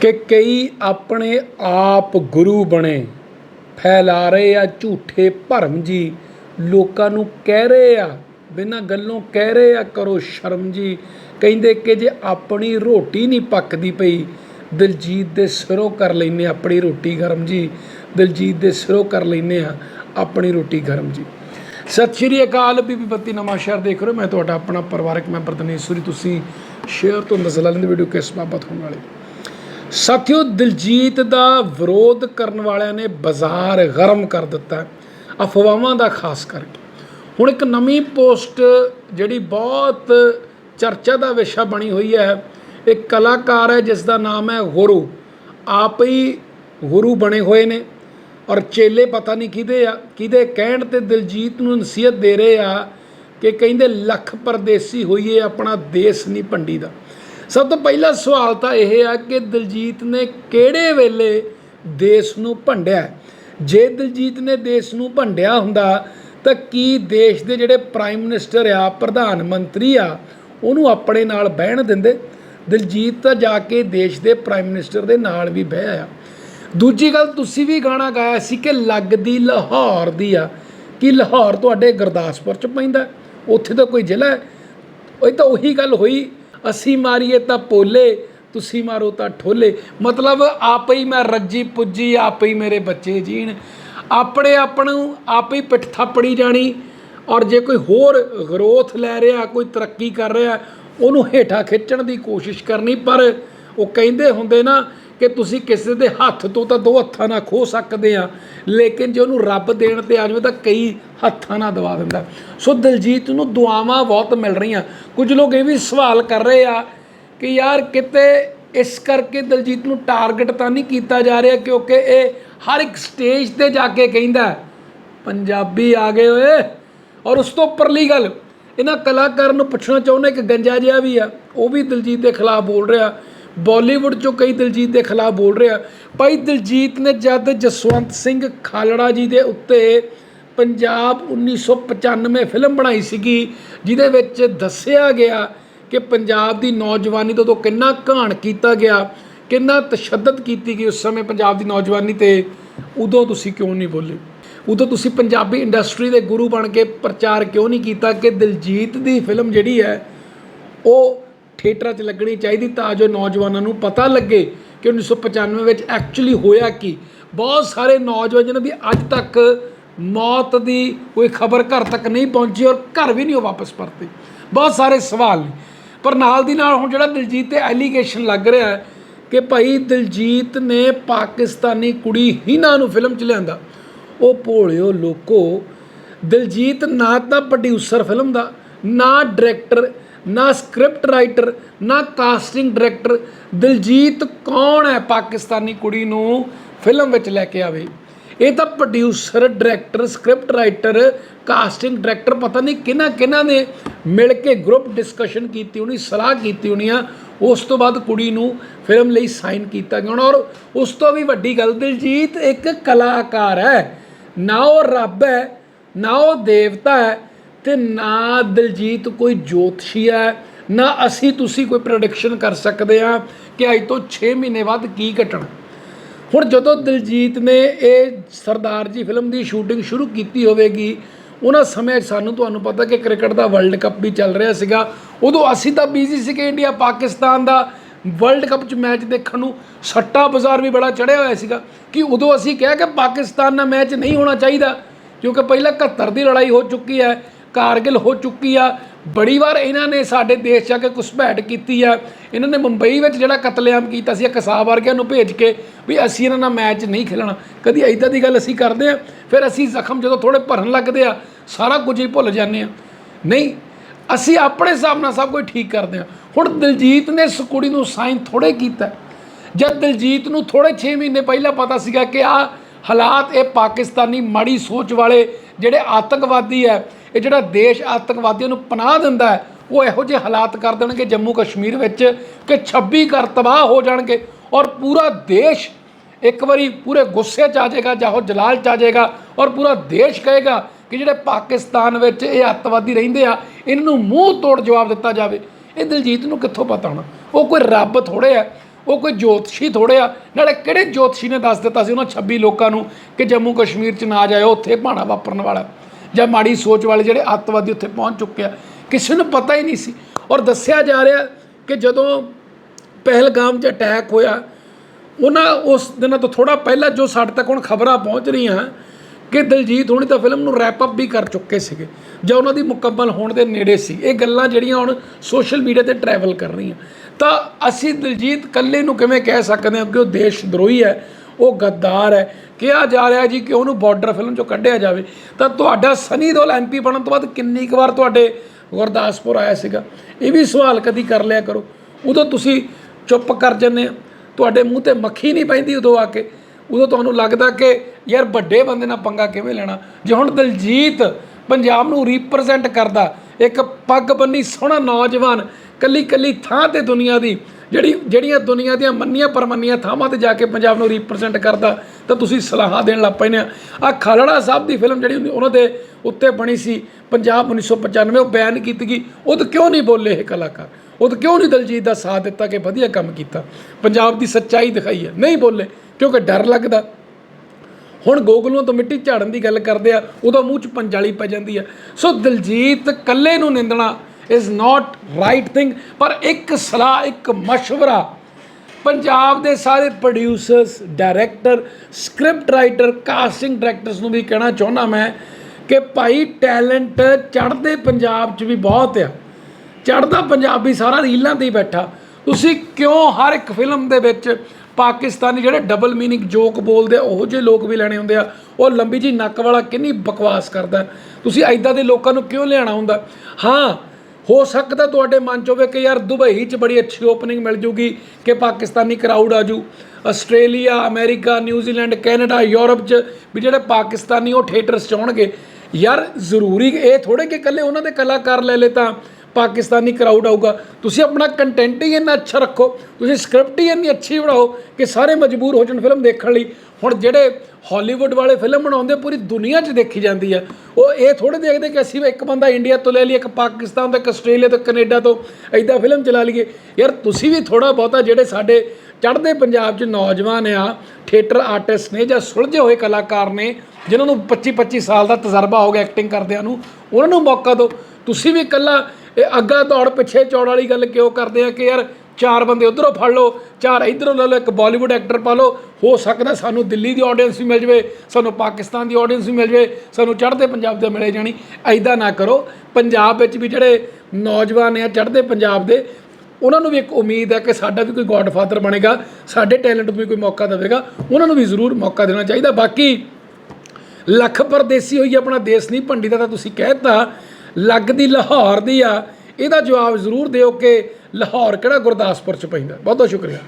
ਕਿ ਕਈ ਆਪਣੇ ਆਪ ਗੁਰੂ ਬਣੇ। ਫੈਲਾ ਰਹੇ ਆ ਝੂਠੇ ਭਰਮ ਜੀ ਲੋਕਾਂ ਨੂੰ ਕਹਿ ਰਹੇ ਆ, ਬਿਨਾਂ ਗੱਲੋਂ ਕਹਿ ਰਹੇ ਆ ਕਰੋ ਸ਼ਰਮ ਜੀ। ਕਹਿੰਦੇ ਕਿ ਜੇ ਆਪਣੀ ਰੋਟੀ ਨਹੀਂ ਪੱਕਦੀ ਪਈ, ਦਿਲਜੀਤ ਦੇ ਸਿਰੋਂ ਕਰ ਲੈਨੇ ਆਪਣੀ ਰੋਟੀ ਗਰਮ ਜੀ। ਦਿਲਜੀਤ ਦੇ ਸਿਰੋਂ ਕਰ ਲੈਨੇ ਆ ਆਪਣੀ ਰੋਟੀ ਗਰਮ ਜੀ। ਸਤਿ ਸ਼੍ਰੀ ਅਕਾਲ ਬੀਬੀ ਬੱਤੀ ਨਵਾਂਸ਼ਹਿਰ ਦੇਖ ਰਹੇ ਹੋ। ਮੈਂ ਤੁਹਾਡਾ ਆਪਣਾ ਪਰਿਵਾਰਕ ਮੈਂਬਰ ਦਨੇਸ਼ਵਰੀ ਤੁਸੀਂ ਸ਼ੇਅਰ ਤੋਂ ਦੱਸਲਾ ਲੈਂਦੇ ਵੀਡੀਓ ਕਿਸ ਬਾਬਤ ਹੋਣ ਵਾਲੀ। ਸਾਥੀਓ ਦਿਲਜੀਤ ਦਾ ਵਿਰੋਧ ਕਰਨ ਵਾਲਿਆਂ ਨੇ ਬਾਜ਼ਾਰ ਗਰਮ ਕਰ ਦਿੱਤਾ ਅਫਵਾਹਾਂ ਦਾ ਖਾਸ ਕਰਕੇ। ਹੁਣ ਇੱਕ ਨਵੀਂ ਪੋਸਟ ਜਿਹੜੀ ਬਹੁਤ ਚਰਚਾ ਦਾ ਵਿਸ਼ਾ ਬਣੀ ਹੋਈ ਹੈ। ਇੱਕ ਕਲਾਕਾਰ ਹੈ ਜਿਸ ਦਾ ਨਾਮ ਹੈ ਗੁਰੂ। ਆਪ ਹੀ ਗੁਰੂ ਬਣੇ ਹੋਏ ਨੇ ਔਰ ਚੇਲੇ ਪਤਾ ਨਹੀਂ ਕਿਹਦੇ ਆ, ਕਿਹਦੇ ਕਹਿਣ ਤੇ ਦਿਲਜੀਤ ਨੂੰ ਨਸੀਹਤ ਦੇ ਰਹੇ ਆ ਕਿ ਕਹਿੰਦੇ ਲੱਖ ਪਰਦੇਸੀ ਹੋਈਏ ਆਪਣਾ ਦੇਸ਼ ਨਹੀਂ ਭੰਡੀ ਦਾ ਸਭ ਤੋਂ ਪਹਿਲਾ ਸਵਾਲ ਤਾਂ ਇਹ ਆ ਕਿ ਦਿਲਜੀਤ ਨੇ ਕਿਹੜੇ ਵੇਲੇ ਦੇਸ਼ ਨੂੰ ਭੰਡਿਆ? ਜੇ ਦਿਲਜੀਤ ਨੇ ਦੇਸ਼ ਨੂੰ ਭੰਡਿਆ ਹੁੰਦਾ, ਤਾਂ ਕੀ ਦੇਸ਼ ਦੇ ਜਿਹੜੇ ਪ੍ਰਾਈਮ ਮਿਨਿਸਟਰ ਆ, ਪ੍ਰਧਾਨ ਮੰਤਰੀ ਆ, ਉਹਨੂੰ ਆਪਣੇ ਨਾਲ ਬਹਿਣ ਦਿੰਦੇ? ਦਿਲਜੀਤ ਤਾਂ ਜਾ ਕੇ ਦੇਸ਼ ਦੇ ਪ੍ਰਾਈਮ ਮਿਨਿਸਟਰ ਦੇ ਨਾਲ ਵੀ ਬਹਿ ਆ ਦੂਜੀ ਗੱਲ, ਤੁਸੀਂ ਵੀ ਗਾਣਾ ਗਾਇਆ ਸੀ ਕਿ ਲੱਗਦੀ ਲਾਹੌਰ ਦੀ ਆ। ਕਿ ਲਾਹੌਰ ਤੁਹਾਡੇ ਗੁਰਦਾਸਪੁਰ ਚ ਪੈਂਦਾ? ਉੱਥੇ ਤਾਂ ਕੋਈ ਜ਼ਿਲ੍ਹਾ ਹੈ? ਉਹ ਤਾਂ ਉਹੀ ਗੱਲ ਹੋਈ ਅਸੀਂ ਮਾਰੀਏ ਤਾਂ ਪੋਲੇ, ਤੁਸੀਂ ਮਾਰੋ ਤਾਂ ਠੋਲੇ। ਮਤਲਬ ਆਪੇ ਹੀ ਮੈਂ ਰੱਜੀ ਪੁੱਜੀ, ਆਪੇ ਹੀ ਮੇਰੇ ਬੱਚੇ ਜੀਣ। ਆਪਣੇ ਆਪ ਨੂੰ ਆਪੇ ਹੀ ਪਿੱਠ ਥਾਪੜੀ ਜਾਣੀ। ਔਰ ਜੇ ਕੋਈ ਹੋਰ ਗਰੋਥ ਲੈ ਰਿਹਾ, ਕੋਈ ਤਰੱਕੀ ਕਰ ਰਿਹਾ, ਉਹਨੂੰ ਹੇਠਾਂ ਖਿੱਚਣ ਦੀ ਕੋਸ਼ਿਸ਼ ਕਰਨੀ। ਪਰ ਉਹ ਕਹਿੰਦੇ ਹੁੰਦੇ ਨਾ ਕਿ ਤੁਸੀਂ ਕਿਸੇ ਦੇ ਹੱਥ ਤੋਂ ਤਾਂ ਦੋ ਹੱਥਾਂ ਨਾਲ ਖੋ ਸਕਦੇ ਆ, ਲੇਕਿਨ ਜੇ ਉਹਨੂੰ ਰੱਬ ਦੇਣ ਤੇ ਆ ਜਾਵੇ ਤਾਂ ਕਈ ਹੱਥਾਂ ਨਾਲ ਦਵਾ ਦਿੰਦਾ। ਸੋ ਦਿਲਜੀਤ ਨੂੰ ਦੁਆਵਾਂ ਬਹੁਤ ਮਿਲ ਰਹੀਆਂ। ਕੁਝ ਲੋਕ ਇਹ ਵੀ ਸਵਾਲ ਕਰ ਰਹੇ ਆ ਕਿ ਯਾਰ ਕਿਤੇ ਇਸ ਕਰਕੇ ਦਿਲਜੀਤ ਨੂੰ ਟਾਰਗੇਟ ਤਾਂ ਨਹੀਂ ਕੀਤਾ ਜਾ ਰਿਹਾ ਕਿਉਂਕਿ ਇਹ ਹਰ ਇੱਕ ਸਟੇਜ ਤੇ ਜਾ ਕੇ ਕਹਿੰਦਾ ਪੰਜਾਬੀ ਆ ਗਏ ਓਏ। ਔਰ ਉਸ ਤੋਂ ਉੱਪਰਲੀ ਗੱਲ, ਇਹਨਾਂ ਕਲਾਕਾਰ ਨੂੰ ਪੁੱਛਣਾ ਚਾਹੁੰਦੇ ਕਿ ਗੰਜਾ ਜਿਹਾ ਵੀ ਆ, ਉਹ ਵੀ ਦਿਲਜੀਤ ਦੇ ਖਿਲਾਫ ਬੋਲ ਰਿਹਾ। ਬਾਲੀਵੁੱਡ ਚੋਂ ਕਈ ਦਿਲਜੀਤ ਦੇ ਖਿਲਾਫ ਬੋਲ ਰਿਹਾ। ਭਾਈ ਦਿਲਜੀਤ ਨੇ ਜਦ ਜਸਵੰਤ ਸਿੰਘ ਖਾਲੜਾ ਜੀ ਦੇ ਉੱਤੇ ਪੰਜਾਬ 1995 ਫਿਲਮ ਬਣਾਈ ਸੀਗੀ, ਜਿਹਦੇ ਵਿੱਚ ਦੱਸਿਆ ਗਿਆ ਕਿ ਪੰਜਾਬ ਦੀ ਨੌਜਵਾਨੀ ਤੋਂ ਤੋਂ ਕਿੰਨਾ ਘਾਣ ਕੀਤਾ ਗਿਆ, ਕਿੰਨਾ ਤਸ਼ੱਦਦ ਕੀਤੀ ਗਈ ਉਸ ਸਮੇਂ ਪੰਜਾਬ ਦੀ ਨੌਜਵਾਨੀ ਤੇ। ਉਦੋਂ ਤੁਸੀਂ ਕਿਉਂ ਨਹੀਂ ਬੋਲੇ? ਉਦੋਂ ਤੁਸੀਂ ਪੰਜਾਬੀ ਇੰਡਸਟਰੀ ਦੇ ਗੁਰੂ ਬਣ ਕੇ ਪ੍ਰਚਾਰ ਕਿਉਂ ਨਹੀਂ ਕੀਤਾ ਕਿ ਦਿਲਜੀਤ ਦੀ ਫਿਲਮ ਜਿਹੜੀ ਹੈ, ਉਹ ਥੀਏਟਰਾਂ 'ਚ ਲੱਗਣੀ ਚਾਹੀਦੀ ਤਾਂ ਜੋ ਨੌਜਵਾਨਾਂ ਨੂੰ ਪਤਾ ਲੱਗੇ ਕਿ 1995 ਵਿੱਚ ਐਕਚੁਅਲੀ ਹੋਇਆ ਕੀ। ਬਹੁਤ ਸਾਰੇ ਨੌਜਵਾਨ ਜਿਨ੍ਹਾਂ ਦੀ ਅੱਜ ਤੱਕ ਮੌਤ ਦੀ ਕੋਈ ਖਬਰ ਘਰ ਤੱਕ ਨਹੀਂ ਪਹੁੰਚੀ ਔਰ ਘਰ ਵੀ ਨਹੀਂ ਉਹ ਵਾਪਸ ਪਰਤੇ। ਬਹੁਤ ਸਾਰੇ ਸਵਾਲ ਨੇ। ਪਰ ਨਾਲ ਦੀ ਨਾਲ ਹੁਣ ਜਿਹੜਾ ਦਿਲਜੀਤ ਤੇ ਐਲੀਗੇਸ਼ਨ ਲੱਗ ਰਿਹਾ ਹੈ ਕਿ ਭਾਈ ਦਿਲਜੀਤ ਨੇ ਪਾਕਿਸਤਾਨੀ ਕੁੜੀ ਹੀਨਾ ਨੂੰ ਫਿਲਮ 'ਚ ਲਿਆਂਦਾ, ਉਹ ਭੋਲਿਓ ਲੋਕੋ, ਦਿਲਜੀਤ ਨਾ ਤਾਂ ਪ੍ਰੋਡਿਊਸਰ ਫਿਲਮ ਦਾ, ਨਾ ਡਾਇਰੈਕਟਰ ਨਾ ਸਕ੍ਰਿਪਟ ਰਾਈਟਰ ਨਾ ਕਾਸਟਿੰਗ ਡਾਇਰੈਕਟਰ ਦਿਲਜੀਤ ਕੌਣ ਹੈ ਪਾਕਿਸਤਾਨੀ ਕੁੜੀ ਨੂੰ ਫਿਲਮ ਵਿੱਚ ਲੈ ਕੇ ਆਵੇ? ਇਹ ਤਾਂ producer director script writer casting director ਪਤਾ ਨਹੀਂ ਕਿਹਨਾਂ ਕਿਹਨਾਂ ਨੇ ਮਿਲ ਕੇ ਗਰੁੱਪ ਡਿਸਕਸ਼ਨ ਕੀਤੀ ਹੋਣੀ, ਸਲਾਹ ਕੀਤੀ ਹੋਣੀ ਆ। ਉਸ ਤੋਂ ਬਾਅਦ ਕੁੜੀ ਨੂੰ ਫਿਲਮ ਲਈ ਸਾਈਨ ਕੀਤਾ ਗਿਆ ਹੋਣਾ ਔਰ ਉਸ ਤੋਂ ਵੀ ਵੱਡੀ ਗੱਲ, ਦਿਲਜੀਤ ਇੱਕ ਕਲਾਕਾਰ ਹੈ। ਨਾ ਉਹ ਰੱਬ ਹੈ, ਨਾ ਉਹ ਦੇਵਤਾ ਹੈ ਤੇ ਨਾ ਦਿਲਜੀਤ ਕੋਈ ਜੋਤਸ਼ੀ ਹੈ, ਨਾ ਅਸੀਂ ਤੁਸੀਂ ਕੋਈ ਪ੍ਰੈਡਿਕਸ਼ਨ ਕਰ ਸਕਦੇ ਆ ਕਿ ਅੱਜ ਤੋਂ 6 ਮਹੀਨੇ ਬਾਅਦ ਕੀ ਘਟਣਾ। ਹੁਣ ਜਦੋਂ ਦਿਲਜੀਤ ਨੇ ਇਹ ਸਰਦਾਰ ਜੀ ਫਿਲਮ ਦੀ ਸ਼ੂਟਿੰਗ ਸ਼ੁਰੂ ਕੀਤੀ ਹੋਵੇਗੀ, ਉਹਨਾਂ ਸਮੇਂ ਸਾਨੂੰ ਤੁਹਾਨੂੰ ਪਤਾ ਕਿ ਕ੍ਰਿਕਟ ਦਾ ਵਰਲਡ ਕੱਪ ਵੀ ਚੱਲ ਰਿਹਾ ਸੀਗਾ। ਉਦੋਂ ਅਸੀਂ ਤਾਂ ਬੀਜ਼ੀ ਸੀ ਕਿ ਇੰਡੀਆ ਪਾਕਿਸਤਾਨ ਦਾ। ਵਰਲਡ ਕੱਪ 'ਚ ਮੈਚ ਦੇਖਣ ਨੂੰ ਸੱਟਾ ਬਾਜ਼ਾਰ ਵੀ ਬੜਾ ਚੜਿਆ ਹੋਇਆ ਸੀਗਾ। ਕਿ ਉਦੋਂ ਅਸੀਂ ਕਿਹਾ ਕਿ ਪਾਕਿਸਤਾਨ ਨਾਲ ਮੈਚ ਨਹੀਂ ਹੋਣਾ ਚਾਹੀਦਾ, ਕਿਉਂਕਿ ਪਹਿਲਾਂ 71 ਦੀ ਲੜਾਈ ਹੋ ਚੁੱਕੀ ਹੈ। ਕਾਰਗਿਲ ਹੋ ਚੁੱਕੀ ਆ। ਬੜੀ ਵਾਰ ਇਹਨਾਂ ਨੇ ਸਾਡੇ ਦੇਸ਼ 'ਚ ਆ ਕੇ ਘੁਸਪੈਠ ਕੀਤੀ ਆ। ਇਹਨਾਂ ਨੇ ਮੁੰਬਈ ਵਿੱਚ ਜਿਹੜਾ ਕਤਲੇਆਮ ਕੀਤਾ ਸੀ ਕਸਾਬ ਵਰਗਿਆਂ ਨੂੰ ਭੇਜ ਕੇ ਵੀ ਅਸੀਂ ਇਹਨਾਂ ਨਾਲ ਮੈਚ ਨਹੀਂ ਖੇਲਣਾ। ਕਦੀ ਐਦਾਂ ਦੀ ਗੱਲ ਅਸੀਂ ਕਰਦੇ ਆ, ਫਿਰ ਅਸੀਂ ਜ਼ਖਮ ਜਦੋਂ ਥੋੜੇ ਭਰਨ ਲੱਗਦੇ ਆ, ਸਾਰਾ ਕੁਝ ਹੀ ਭੁੱਲ ਜਾਂਦੇ ਆ। ਨਹੀਂ, ਅਸੀਂ ਆਪਣੇ ਹਿਸਾਬ ਨਾਲ ਸਭ ਕੁਝ ਠੀਕ ਕਰਦੇ ਆ। ਹੁਣ ਦਿਲਜੀਤ ਨੇ ਇਸ ਕੁੜੀ ਨੂੰ ਸਾਈਨ ਥੋੜੇ ਕੀਤਾ। ਜਦ ਦਿਲਜੀਤ ਨੂੰ ਥੋੜੇ 6 ਮਹੀਨੇ ਪਹਿਲਾਂ ਪਤਾ ਸੀਗਾ ਕਿ ਆ ਹਾਲਾਤ ਇਹ ਪਾਕਿਸਤਾਨੀ ਮਾੜੀ ਸੋਚ ਵਾਲੇ ਜਿਹੜੇ ਆਤੰਕਵਾਦੀ ਹੈ, ਇਹ ਜਿਹੜਾ ਦੇਸ਼ ਆਤੰਕਵਾਦੀਆਂ ਨੂੰ ਪਨਾਹ ਦਿੰਦਾ ਹੈ, ਉਹ ਇਹੋ ਜਿਹੇ ਹਾਲਾਤ ਕਰ ਦੇਣਗੇ ਜੰਮੂ ਕਸ਼ਮੀਰ ਵਿੱਚ ਕਿ 26 ਘਰ ਤਬਾਹ ਹੋ ਜਾਣਗੇ ਔਰ ਪੂਰਾ ਦੇਸ਼ ਇੱਕ ਵਾਰੀ ਪੂਰੇ ਗੁੱਸੇ 'ਚ ਆ ਜਾਏਗਾ, ਜਾਂ ਜਲਾਲ 'ਚ ਆ ਜਾਏਗਾ ਔਰ ਪੂਰਾ ਦੇਸ਼ ਕਹੇਗਾ ਕਿ ਜਿਹੜੇ ਪਾਕਿਸਤਾਨ ਵਿੱਚ ਇਹ ਅੱਤਵਾਦੀ ਰਹਿੰਦੇ ਆ, ਇਹਨਾਂ ਨੂੰ ਮੂੰਹ ਤੋੜ ਜਵਾਬ ਦਿੱਤਾ ਜਾਵੇ। ਇਹ ਦਿਲਜੀਤ ਨੂੰ ਕਿੱਥੋਂ ਪਤਾ ਹੋਣਾ? ਉਹ ਕੋਈ ਰੱਬ ਥੋੜੇ ਆ। ਉਹ ਕੋਈ ਜੋਤਸ਼ੀ ਥੋੜ੍ਹੇ ਆ। ਨਾਲੇ ਕਿਹੜੇ ਜੋਤਸ਼ੀ ਨੇ ਦੱਸ ਦਿੱਤਾ ਸੀ ਉਹਨਾਂ 26 ਲੋਕਾਂ ਨੂੰ ਕਿ ਜੰਮੂ ਕਸ਼ਮੀਰ 'ਚ ਨਾ ਜਾਇਓ, ਉੱਥੇ ਭਾਣਾ ਵਾਪਰਨ ਵਾਲਾ। ਜਾਂ ਮਾੜੀ ਸੋਚ ਵਾਲੇ ਜਿਹੜੇ ਅੱਤਵਾਦੀ ਉੱਥੇ ਪਹੁੰਚ ਚੁੱਕੇ ਆ। ਕਿਸੇ ਨੂੰ ਪਤਾ ਹੀ ਨਹੀਂ ਸੀ। ਔਰ ਦੱਸਿਆ ਜਾ ਰਿਹਾ ਕਿ ਜਦੋਂ ਪਹਿਲਗਾਮ 'ਚ ਅਟੈਕ ਹੋਇਆ, ਉਹਨਾਂ ਉਸ ਦਿਨਾਂ ਤੋਂ ਥੋੜਾ ਪਹਿਲਾਂ ਜੋ ਸਾਡੇ ਤੱਕ ਹੁਣ ਖਬਰਾਂ ਪਹੁੰਚ ਰਹੀਆਂ, ਕਿ ਦਲਜੀਤ ਹੋਣੀ ਤਾਂ ਫਿਲਮ ਨੂੰ ਰੈਪ ਅਪ ਵੀ ਕਰ ਚੁੱਕੇ ਸੀਗੇ। ਜਾਂ ਉਹਨਾਂ ਦੀ ਮੁਕੰਮਲ ਹੋਣ ਦੇ ਨੇੜੇ ਸੀ। ਇਹ ਗੱਲਾਂ ਜਿਹੜੀਆਂ ਹੁਣ ਸੋਸ਼ਲ ਮੀਡੀਆ ਤੇ ਟਰੈਵਲ ਕਰ ਰਹੀਆਂ। ਤਾਂ ਅਸੀਂ ਦਿਲਜੀਤ ਇਕੱਲੇ ਨੂੰ ਕਿਵੇਂ ਕਹਿ ਸਕਦੇ ਹਾਂ ਕਿ ਉਹ ਦੇਸ਼ ਦਰੋਹੀ ਹੈ, ਉਹ ਗੱਦਾਰ ਹੈ ਕਿਹਾ ਜਾ ਰਿਹਾ ਜੀ ਕਿ ਉਹਨੂੰ ਬਾਰਡਰ ਫਿਲਮ ਚੋਂ ਕੱਢਿਆ ਜਾਵੇ। ਤਾਂ ਤੁਹਾਡਾ ਸਨੀ ਦਿਓਲ ਐਮਪੀ ਬਣਨ ਤੋਂ ਬਾਅਦ ਕਿੰਨੀ ਕੁ ਵਾਰ ਤੁਹਾਡੇ ਗੁਰਦਾਸਪੁਰ ਆਇਆ ਸੀਗਾ? ਇਹ ਵੀ ਸਵਾਲ ਕਦੀ ਕਰ ਲਿਆ ਕਰੋ। ਉਦੋਂ ਤੁਸੀਂ ਚੁੱਪ ਕਰ ਜੰਨੇ ਆ ਤੁਹਾਡੇ ਮੂੰਹ ਤੇ ਮੱਖੀ ਨਹੀਂ ਪੈਂਦੀ ਉਦੋਂ ਆ ਕੇ। ਉਦੋਂ ਤੁਹਾਨੂੰ ਲੱਗਦਾ ਕਿ ਯਾਰ ਵੱਡੇ ਬੰਦੇ ਨਾਲ ਪੰਗਾ ਕਿਵੇਂ ਲੈਣਾ? ਜੇ ਹੁਣ ਦਿਲਜੀਤ ਪੰਜਾਬ ਨੂੰ ਰਿਪਰੈਜ਼ੈਂਟ ਕਰਦਾ, ਇੱਕ ਪੱਗ ਬੰਨੀ ਸੋਹਣਾ ਨੌਜਵਾਨ ਕੱਲੀ ਕੱਲੀ ਥਾਂ ਤੇ ਦੁਨੀਆ ਦੀ, ਜਿਹੜੀ, ਜਿਹੜੀਆਂ ਦੁਨੀਆ ਦੀਆਂ ਮੰਨੀਆਂ ਪਰਮੰਨੀਆਂ ਥਾਵਾਂ ਤੇ ਜਾ ਕੇ ਪੰਜਾਬ ਨੂੰ ਰਿਪਰੈਜ਼ੈਂਟ ਕਰਦਾ, ਤਾਂ ਤੁਸੀਂ ਸਲਾਹਾਂ ਦੇਣ ਲੱਗ ਪੈਨੇ ਆ। ਆ ਖਾਲੜਾ ਸਾਹਿਬ ਦੀ ਫਿਲਮ ਜਿਹੜੀ ਉਹਨਾਂ ਦੇ ਉੱਤੇ ਬਣੀ ਸੀ ਪੰਜਾਬ 1995 ਉਹ ਬੈਨ ਕੀਤੀ ਗਈ। ਉਹ ਤਾਂ ਕਿਉਂ ਨਹੀਂ ਬੋਲੇ ਇਹ ਕਲਾਕਾਰ? ਉਹ ਤਾਂ ਕਿਉਂ ਨਹੀਂ ਦਲਜੀਤ ਦਾ ਸਾਥ ਦਿੱਤਾ ਕਿ ਵਧੀਆ ਕੰਮ ਕੀਤਾ? ਪੰਜਾਬ ਦੀ ਸੱਚਾਈ ਦਿਖਾਈ ਹੈ। ਨਹੀਂ ਬੋਲੇ, ਕਿਉਂਕਿ ਡਰ ਲੱਗਦਾ। ਹੁਣ ਗੋਗਲੋਂ ਤੋਂ ਮਿੱਟੀ ਝਾੜਨ ਦੀ ਗੱਲ ਕਰਦੇ ਆ, ਉਹਦਾ ਮੂੰਹ 'ਚ ਪੰਜਾਲੀ ਪੈ ਜਾਂਦੀ ਆ। ਸੋ ਦਲਜੀਤ ਕੱਲੇ ਨੂੰ ਨਿੰਦਣਾ ਇਜ਼ ਨਾਟ ਰਾਈਟ ਥਿੰਗ ਪਰ ਇੱਕ ਸਲਾਹ ਇੱਕ مشورہ ਪੰਜਾਬ ਦੇ ਸਾਰੇ producers director script writer casting directors ਨੂੰ ਵੀ ਕਹਿਣਾ ਚਾਹੁੰਦਾ ਮੈਂ ਕਿ ਭਾਈ ਟੈਲੈਂਟ ਚੜ੍ਹਦੇ ਪੰਜਾਬ 'ਚ ਵੀ ਬਹੁਤ ਆ ਚੜ੍ਹਦਾ ਪੰਜਾਬੀ ਸਾਰਾ ਰੀਲਾਂ ਤੇ ਹੀ ਬੈਠਾ ਤੁਸੀਂ ਕਿਉਂ ਹਰ ਇੱਕ ਫਿਲਮ ਦੇ ਵਿੱਚ ਪਾਕਿਸਤਾਨੀ ਜਿਹੜੇ ਡਬਲ ਮੀਨਿੰਗ ਜੋਕ ਬੋਲਦੇ ਆ ਉਹੋ ਜਿਹੇ ਲੋਕ ਵੀ ਲੈਣੇ ਹੁੰਦੇ ਆ ਉਹ ਲੰਬੀ ਜੀ ਨੱਕ ਵਾਲਾ ਕਿੰਨੀ ਬਕਵਾਸ ਕਰਦਾ ਤੁਸੀਂ ਐਦਾਂ ਦੇ ਲੋਕਾਂ ਨੂੰ ਕਿਉਂ ਲਿਆਣਾ ਹੁੰਦਾ ਹਾਂ ਹੋ ਸਕਦਾ ਤੁਹਾਡੇ ਮਨ 'ਚ ਹੋਵੇ ਕਿ ਯਾਰ ਦੁਬਈ 'ਚ ਬੜੀ ਅੱਛੀ ਓਪਨਿੰਗ ਮਿਲ ਜੂਗੀ, ਕਿ ਪਾਕਿਸਤਾਨੀ ਕਰਾਊਡ ਆ ਜੂ। Australia, America New Zealand Canada Europe 'ਚ ਵੀ ਜਿਹੜੇ ਪਾਕਿਸਤਾਨੀ ਉਹ ਥੀਏਟਰਸ 'ਚ ਆਉਣਗੇ। ਯਾਰ ਜ਼ਰੂਰੀ ਇਹ ਥੋੜੇ ਕਿ ਇਕੱਲੇ ਉਹਨਾਂ ਦੇ ਕਲਾਕਾਰ ਲੈ ਲੈ ਤਾਂ ਪਾਕਿਸਤਾਨੀ ਕਰਾਊਡ ਆਊਗਾ। ਤੁਸੀਂ ਆਪਣਾ ਕੰਟੈਂਟ ਹੀ ਇੰਨਾ ਅੱਛਾ ਰੱਖੋ, ਤੁਸੀਂ ਸਕ੍ਰਿਪਟ ਹੀ ਇੰਨੀ ਅੱਛੀ ਬਣਾਓ ਕਿ ਸਾਰੇ ਮਜਬੂਰ ਹੋ ਜਾਣ ਫਿਲਮ ਦੇਖਣ ਲਈ। ਹੁਣ ਜਿਹੜੇ ਹਾਲੀਵੁੱਡ ਵਾਲੇ ਫਿਲਮ ਬਣਾਉਂਦੇ, ਪੂਰੀ ਦੁਨੀਆ 'ਚ ਦੇਖੀ ਜਾਂਦੀ ਆ। ਉਹ ਇਹ ਥੋੜੇ ਦੇਖਦੇ ਕਿ ਅਸੀਂ ਵੀ ਇੱਕ ਬੰਦਾ ਇੰਡੀਆ ਤੋਂ ਲੈ ਲਈਏ, ਇੱਕ ਪਾਕਿਸਤਾਨ ਤੋਂ, ਇੱਕ ਆਸਟ੍ਰੇਲੀਆ ਤੋਂ, ਕੈਨੇਡਾ ਤੋਂ ਐਦਾਂ ਫਿਲਮ ਚਲਾ ਲਈਏ। ਯਾਰ ਤੁਸੀਂ ਵੀ ਥੋੜਾ ਬਹੁਤਾ ਜਿਹੜੇ ਸਾਡੇ ਚੜ੍ਹਦੇ ਪੰਜਾਬ 'ਚ ਨੌਜਵਾਨ ਆ, ਥੀਏਟਰ ਆਰਟਿਸਟ ਨੇ ਜਾਂ ਸੁਲਝੇ ਹੋਏ ਕਲਾਕਾਰ ਨੇ, ਜਿਨ੍ਹਾਂ ਨੂੰ 25 25 ਸਾਲ ਦਾ ਤਜਰਬਾ ਹੋ ਗਿਆ ਐਕਟਿੰਗ ਕਰਦਿਆਂ ਨੂੰ, ਉਹਨਾਂ ਨੂੰ ਮੌਕਾ ਦਿਓ। ਤੁਸੀਂ ਵੀ ਇਕੱਲਾ ਅੱਗਾ ਦੌੜ ਪਿੱਛੇ ਚੌੜ ਵਾਲੀ ਗੱਲ ਕਿਉਂ ਕਰਦੇ ਆ ਕਿ ਯਾਰ ਚਾਰ ਬੰਦੇ ਉਧਰੋਂ ਫੜ ਲਓ, ਚਾਰ ਇਧਰੋਂ ਲੈ ਲਓ, ਇੱਕ ਬਾਲੀਵੁੱਡ ਐਕਟਰ ਪਾ ਲਓ, ਹੋ ਸਕਦਾ ਸਾਨੂੰ ਦਿੱਲੀ ਦੀ ਆਡੀਅנס ਵੀ ਮਿਲ ਜਵੇ, ਸਾਨੂੰ ਪਾਕਿਸਤਾਨ ਦੀ ਆਡੀਅנס ਵੀ ਮਿਲ ਜਵੇ, ਸਾਨੂੰ ਚੜ੍ਹਦੇ ਪੰਜਾਬ ਦੇ ਮਿਲੇ ਜਾਣੀ, ਐਦਾਂ ਨਾ ਕਰੋ। ਪੰਜਾਬ ਵਿੱਚ ਵੀ ਜਿਹੜੇ ਨੌਜਵਾਨ ਆ, ਚੜ੍ਹਦੇ ਪੰਜਾਬ ਦੇ, ਉਹਨਾਂ ਨੂੰ ਵੀ ਇੱਕ ਉਮੀਦ ਹੈ ਕਿ ਸਾਡਾ ਵੀ ਕੋਈ ਗੋਡਫਾਦਰ ਬਣੇਗਾ, ਸਾਡੇ ਟੈਲੈਂਟ ਨੂੰ ਵੀ ਕੋਈ ਮੌਕਾ ਦੇਵੇਗਾ, ਉਹਨਾਂ ਨੂੰ ਵੀ ਜ਼ਰੂਰ ਮੌਕਾ ਦੇਣਾ ਚਾਹੀਦਾ। ਬਾਕੀ ਲੱਖ ਪਰਦੇਸੀ ਹੋਈ ਆਪਣਾ ਦੇਸ਼ ਨਹੀਂ ਭੰਡੀ ਦਾ ਤਾਂ ਤੁਸੀਂ ਕਹਿਤਾ ਲੱਗਦੀ ਲਾਹੌਰ ਦੀ ਆ, ਇਹਦਾ ਜਵਾਬ ਜ਼ਰੂਰ ਦਿਓ ਕਿ ਲਾਹੌਰ ਕਿਹੜਾ ਗੁਰਦਾਸਪੁਰ ਚ ਪੈਂਦਾ? ਬਹੁਤ ਬਹੁਤ ਸ਼ੁਕਰੀਆ।